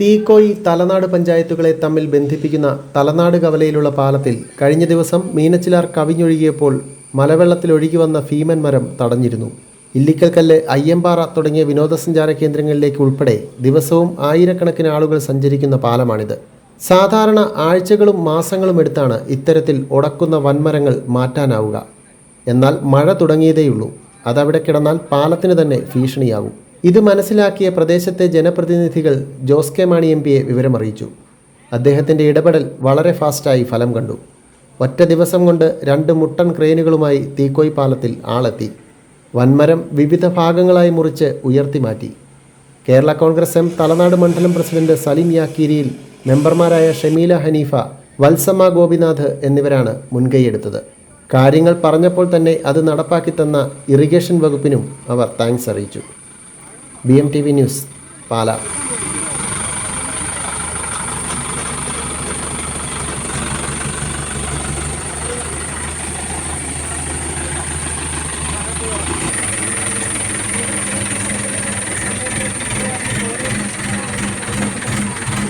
തീക്കോയി തലനാട് പഞ്ചായത്തുകളെ തമ്മിൽ ബന്ധിപ്പിക്കുന്ന തലനാട് കവലയിലുള്ള പാലത്തിൽ കഴിഞ്ഞ ദിവസം മീനച്ചിലാർ കവിഞ്ഞൊഴുകിയപ്പോൾ മലവെള്ളത്തിൽ ഒഴുകി വന്ന ഭീമൻ മരം തടഞ്ഞിരുന്നു. ഇല്ലിക്കൽക്കല്ല് അയ്യമ്പാറ തുടങ്ങിയ വിനോദസഞ്ചാര കേന്ദ്രങ്ങളിലേക്ക് ഉൾപ്പെടെ ദിവസവും ആയിരക്കണക്കിന് ആളുകൾ സഞ്ചരിക്കുന്ന പാലമാണിത്. സാധാരണ ആഴ്ചകളും മാസങ്ങളും എടുത്താണ് ഇത്തരത്തിൽ ഉടക്കുന്ന വൻമരങ്ങൾ മാറ്റാനാവുക. എന്നാൽ മഴ തുടങ്ങിയതേയുള്ളൂ. അതവിടെ കിടന്നാൽ പാലത്തിന് തന്നെ ഭീഷണിയാകും ഇത് മനസ്സിലാക്കിയ പ്രദേശത്തെ ജനപ്രതിനിധികൾ ജോസ് കെ മാണി എം പിയെ വിവരമറിയിച്ചു. അദ്ദേഹത്തിന്റെ ഇടപെടൽ വളരെ ഫാസ്റ്റായി ഫലം കണ്ടു. ഒറ്റ ദിവസം കൊണ്ട് രണ്ട് മുട്ടൻ ക്രെയിനുകളുമായി തീക്കോയ് പാലത്തിൽ ആളെത്തി. വൻമരം വിവിധ ഭാഗങ്ങളായി മുറിച്ച് ഉയർത്തി മാറ്റി. കേരള കോൺഗ്രസ് എം തലനാട് മണ്ഡലം പ്രസിഡന്റ് സലീം യാക്കീരിയിൽ മെമ്പർമാരായ ഷമീല ഹനീഫ വത്സമ്മ ഗോപിനാഥ് എന്നിവരാണ് മുൻകൈയെടുത്തത്. കാര്യങ്ങൾ പറഞ്ഞപ്പോൾ തന്നെ അത് നടപ്പാക്കി തന്ന ഇറിഗേഷൻ വകുപ്പിനും അവർ താങ്ക്സ് അറിയിച്ചു. B M T V news Pala.